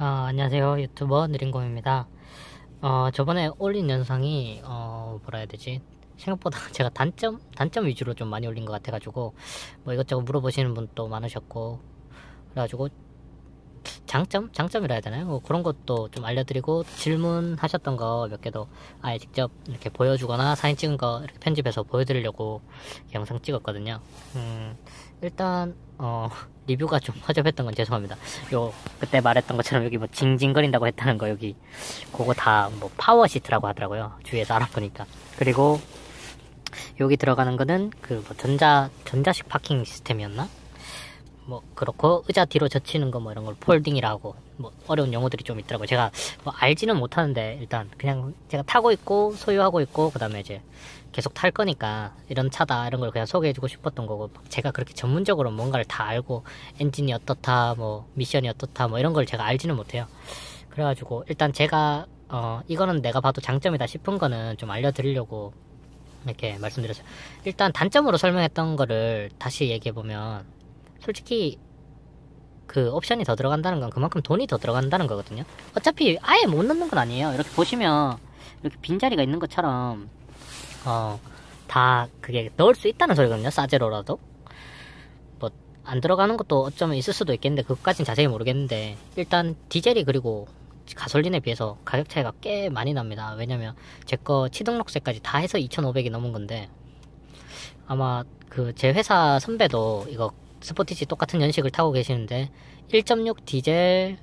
아, 안녕하세요. 유튜버 느린곰입니다. 어, 저번에 올린 영상이, 어, 뭐라 해야 되지? 생각보다 제가 단점? 단점 위주로 좀 많이 올린 것 같아가지고, 뭐 이것저것 물어보시는 분도 많으셨고, 그래가지고, 장점? 장점이라 해야 되나요? 뭐 그런 것도 좀 알려드리고, 질문하셨던 거 몇 개도 아예 직접 이렇게 보여주거나 사진 찍은 거 이렇게 편집해서 보여드리려고 영상 찍었거든요. 음, 일단, 어, 리뷰가 좀 허접했던 건 죄송합니다. 요, 그때 말했던 것처럼 여기 뭐 징징거린다고 했다는 거 여기, 그거 다 뭐 파워 시트라고 하더라고요. 주위에서 알아보니까. 그리고, 여기 들어가는 거는 그 뭐 전자, 전자식 파킹 시스템이었나? 뭐 그렇고 의자 뒤로 젖히는 거 뭐 이런 걸 폴딩이라고 뭐 어려운 용어들이 좀 있더라고요. 제가 뭐 알지는 못하는데 일단 그냥 제가 타고 있고 소유하고 있고 그다음에 이제 계속 탈 거니까 이런 차다 이런 걸 그냥 소개해주고 싶었던 거고 제가 그렇게 전문적으로 뭔가를 다 알고 엔진이 어떻다 뭐 미션이 어떻다 뭐 이런 걸 제가 알지는 못해요. 그래가지고 일단 제가 어 이거는 내가 봐도 장점이다 싶은 거는 좀 알려드리려고 이렇게 말씀드렸어요. 일단 단점으로 설명했던 거를 다시 얘기해 보면 솔직히 그 옵션이 더 들어간다는 건 그만큼 돈이 더 들어간다는 거거든요. 어차피 아예 못 넣는 건 아니에요. 이렇게 보시면 이렇게 빈자리가 있는 것처럼 어, 다 그게 넣을 수 있다는 소리거든요. 싸제로라도. 뭐 안 들어가는 것도 어쩌면 있을 수도 있겠는데 그것까진 자세히 모르겠는데 일단 디젤이 그리고 가솔린에 비해서 가격 차이가 꽤 많이 납니다. 왜냐면 제 거 취등록세까지 다 해서 2,500이 넘은 건데 아마 그 제 회사 선배도 이거 스포티지 똑같은 연식을 타고 계시는데 1.6 디젤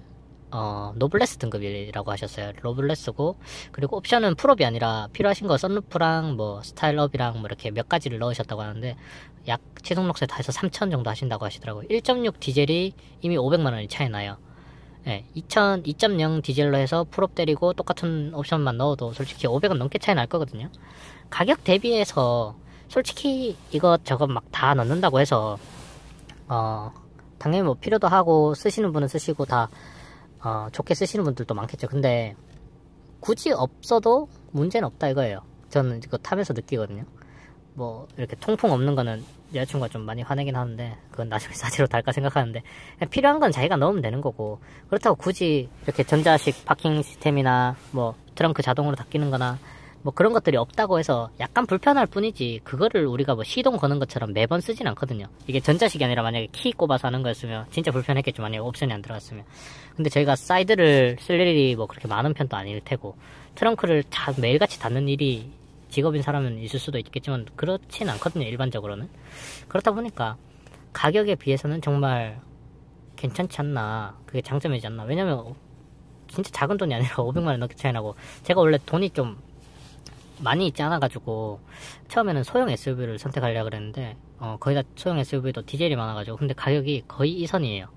어, 노블레스 등급이라고 하셨어요. 노블레스고 그리고 옵션은 풀업이 아니라 필요하신 거 썬루프랑 뭐 스타일업이랑 뭐 이렇게 몇 가지를 넣으셨다고 하는데 약 취등록세 다 해서 3천 정도 하신다고 하시더라고요. 1.6 디젤이 이미 500만 원이 차이 나요. 예, 2000 2.0 디젤로 해서 풀업 때리고 똑같은 옵션만 넣어도 솔직히 500원 넘게 차이 날 거거든요. 가격 대비해서 솔직히 이것 저것 막 다 넣는다고 해서 어, 당연히 뭐 필요도 하고 쓰시는 분은 쓰시고 다 어, 좋게 쓰시는 분들도 많겠죠. 근데 굳이 없어도 문제는 없다 이거예요. 저는 이거 타면서 느끼거든요. 뭐 이렇게 통풍 없는 거는 여자친구가 좀 많이 화내긴 하는데 그건 나중에 사지로 달까 생각하는데 필요한 건 자기가 넣으면 되는 거고 그렇다고 굳이 이렇게 전자식 파킹 시스템이나 뭐 트렁크 자동으로 닫히는 거나 뭐 그런 것들이 없다고 해서 약간 불편할 뿐이지 그거를 우리가 뭐 시동 거는 것처럼 매번 쓰진 않거든요. 이게 전자식이 아니라 만약에 키 꼽아서 하는 거였으면 진짜 불편했겠죠. 만약에 옵션이 안 들어갔으면. 근데 저희가 사이드를 쓸 일이 뭐 그렇게 많은 편도 아닐 테고 트렁크를 다 매일같이 닫는 일이 직업인 사람은 있을 수도 있겠지만 그렇진 않거든요 일반적으로는. 그렇다 보니까 가격에 비해서는 정말 괜찮지 않나. 그게 장점이지 않나. 왜냐면 진짜 작은 돈이 아니라 500만원 넘게 차이 나고 제가 원래 돈이 좀 많이 있지 않아가지고 처음에는 소형 SUV를 선택하려고 그랬는데 어, 거의 다 소형 SUV도 디젤이 많아가지고 근데 가격이 거의 이 선이에요.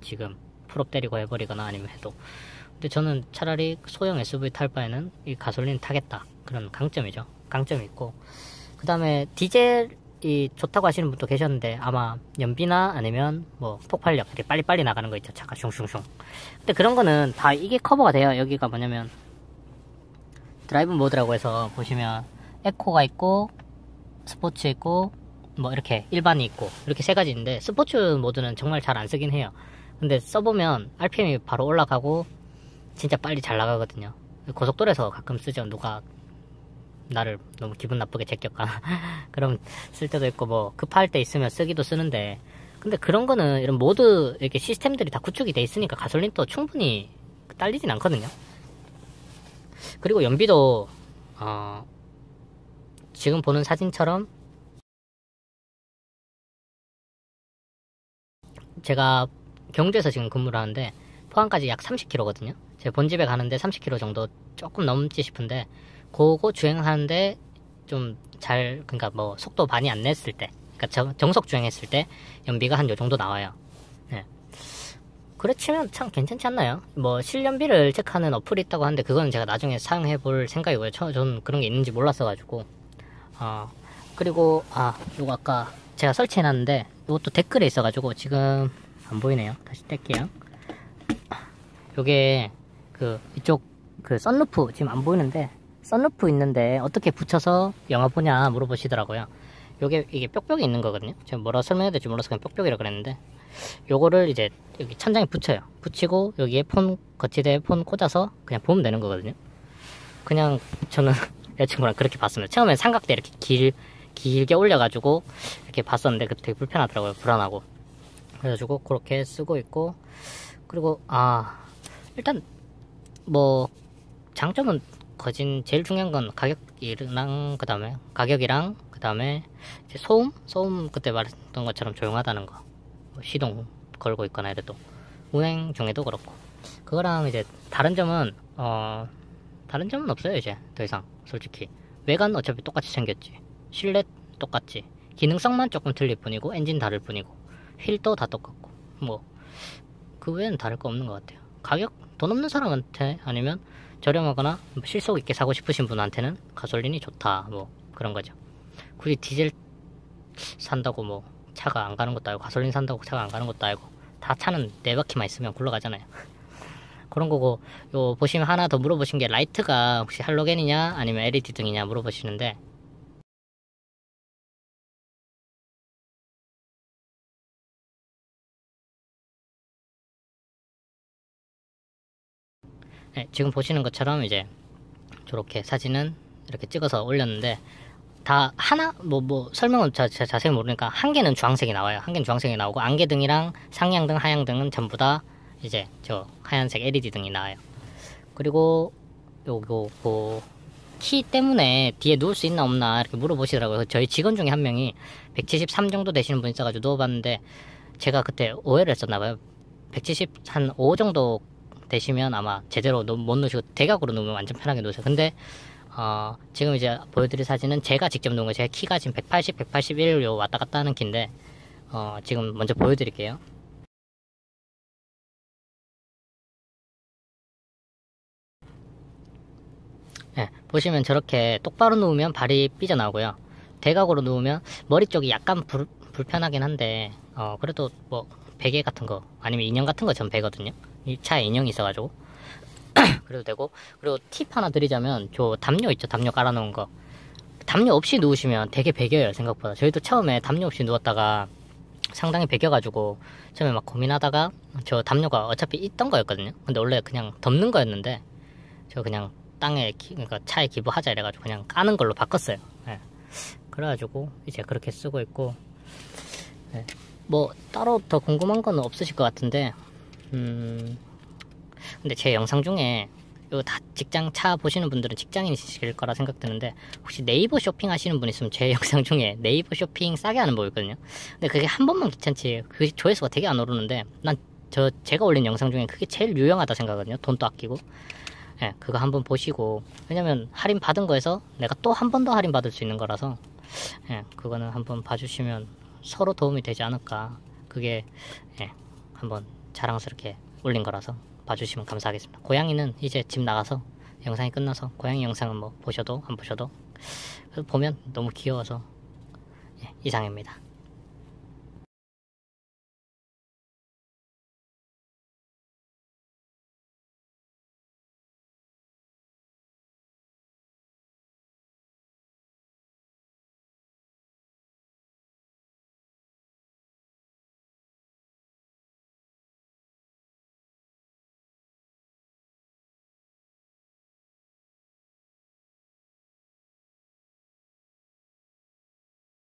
지금 풀업 때리고 해버리거나 아니면 해도. 근데 저는 차라리 소형 SUV 탈 바에는 이 가솔린 타겠다. 그런 강점이죠. 강점이 있고. 그 다음에 디젤이 좋다고 하시는 분도 계셨는데 아마 연비나 아니면 뭐 폭발력 이렇게 빨리빨리 나가는 거 있죠. 차가 슝슝슝. 근데 그런 거는 다 이게 커버가 돼요. 여기가 뭐냐면 드라이브 모드라고 해서 보시면 에코가 있고 스포츠 있고 뭐 이렇게 일반이 있고 이렇게 세 가지 있는데 스포츠 모드는 정말 잘 안 쓰긴 해요. 근데 써보면 RPM이 바로 올라가고 진짜 빨리 잘 나가거든요. 고속도로에서 가끔 쓰죠. 누가 나를 너무 기분 나쁘게 제껴가 그럼 쓸 때도 있고 뭐 급할 때 있으면 쓰기도 쓰는데. 근데 그런 거는 이런 모드 이렇게 시스템들이 다 구축이 돼 있으니까 가솔린도 충분히 딸리진 않거든요 그리고 연비도 어, 지금 보는 사진처럼 제가 경주에서 지금 근무를 하는데 포항까지 약 30km거든요. 제 본집에 가는데 30km 정도 조금 넘지 싶은데 그거 주행하는데 좀 잘 그러니까 뭐 속도 많이 안 냈을 때 그러니까 정속 주행했을 때 연비가 한 요 정도 나와요. 그래 치면 참 괜찮지 않나요? 뭐 실연비를 체크하는 어플이 있다고 하는데 그거는 제가 나중에 사용해 볼 생각이고요. 저, 저는 그런 게 있는지 몰랐어가지고 어 그리고 아 요거 아까 제가 설치해 놨는데 이것도 댓글에 있어가지고 지금 안 보이네요. 다시 뗄게요. 요게 그 이쪽 그 썬루프 지금 안 보이는데 썬루프 있는데 어떻게 붙여서 영화 보냐 물어보시더라고요. 요게 이게 뾱뾱이 있는 거거든요. 제가 뭐라 설명해야 될지 몰라서 그냥 뾱뾱이라 그랬는데 요거를 이제 여기 천장에 붙여요. 붙이고 여기에 폰 거치대에 폰 꽂아서 그냥 보면 되는 거거든요. 그냥 저는 여자친구랑 그렇게 봤습니다. 처음엔 삼각대 이렇게 길 길게 올려가지고 이렇게 봤었는데 그 되게 불편하더라고요. 불안하고. 그래가지고 그렇게 쓰고 있고 그리고 아 일단 뭐 장점은 거진 제일 중요한 건 가격이랑 그 다음에 가격이랑 그 다음에 소음? 소음 그때 말했던 것처럼 조용하다는 거. 뭐 시동 걸고 있거나 이래도. 운행 중에도 그렇고. 그거랑 이제 다른 점은 어 다른 점은 없어요 이제. 더 이상 솔직히. 외관 어차피 똑같이 생겼지. 실내 똑같지. 기능성만 조금 틀릴 뿐이고 엔진 다를 뿐이고. 휠도 다 똑같고. 뭐 그 외에는 다를 거 없는 것 같아요. 가격? 돈 없는 사람한테 아니면 저렴하거나 실속 있게 사고 싶으신 분한테는 가솔린이 좋다. 뭐 그런 거죠 굳이 디젤 산다고 뭐 차가 안 가는 것도 아니고 가솔린 산다고 차가 안 가는 것도 아니고 다 차는 네 바퀴만 있으면 굴러가잖아요. 그런 거고 요 보시면 하나 더 물어보신 게 라이트가 혹시 할로겐이냐 아니면 LED 등이냐 물어보시는데 네, 지금 보시는 것처럼 이제 저렇게 사진은 이렇게 찍어서 올렸는데 다 하나 뭐뭐 설명은 자, 자, 자 세히 모르니까 한 개는 주황색이 나와요. 한 개는 주황색이 나오고 안개등이랑 상향등, 하향등은 전부 다 이제 저 하얀색 LED 등이 나와요. 그리고 요거 뭐키 때문에 뒤에 누울 수 있나 없나 이렇게 물어보시더라고요. 저희 직원 중에 한 명이 173 정도 되시는 분이 있어가지고 누워봤는데 제가 그때 오해를 했었나봐요. 170 한 5 정도 되시면 아마 제대로 못 누시고 대각으로 누우면 완전 편하게 누우세요. 근데 어, 지금 이제 보여드릴 사진은 제가 직접 누운 거예요. 제가 키가 지금 180, 181 요 왔다 갔다 하는 키인데 어, 지금 먼저 보여드릴게요. 네, 보시면 저렇게 똑바로 누우면 발이 삐져나오고요. 대각으로 누우면 머리 쪽이 약간 불, 불편하긴 한데 어, 그래도 뭐 베개 같은 거 아니면 인형 같은 거 전 베거든요. 이 차에 인형이 있어가지고 그래도 되고. 그리고 팁 하나 드리자면 저 담요 있죠? 담요 깔아놓은 거. 담요 없이 누우시면 되게 배겨요 생각보다. 저희도 처음에 담요 없이 누웠다가 상당히 배겨가지고 처음에 막 고민하다가 저 담요가 어차피 있던 거였거든요. 근데 원래 그냥 덮는 거였는데 저 그냥 땅에 기, 그러니까 차에 기부하자 이래가지고 그냥 까는 걸로 바꿨어요. 네. 그래가지고 이제 그렇게 쓰고 있고. 네. 뭐 따로 더 궁금한 건 없으실 것 같은데 음 근데 제 영상 중에 요다 직장 차 보시는 분들은 직장인이실 거라 생각드는데 혹시 네이버 쇼핑 하시는 분 있으면 제 영상 중에 네이버 쇼핑 싸게 하는 법 있거든요. 근데 그게 한 번만 귀찮지 그 조회수가 되게 안 오르는데 난 저 제가 올린 영상 중에 그게 제일 유용하다 생각하거든요. 돈도 아끼고. 예 네, 그거 한번 보시고. 왜냐면 할인 받은 거에서 내가 또 한 번 더 할인 받을 수 있는 거라서. 예 네, 그거는 한번 봐주시면 서로 도움이 되지 않을까. 그게 예 한번 자랑스럽게 올린 거라서 봐주시면 감사하겠습니다. 고양이는 이제 집 나가서 영상이 끝나서 고양이 영상은 뭐 보셔도 안 보셔도 보면 너무 귀여워서 예, 이상입니다.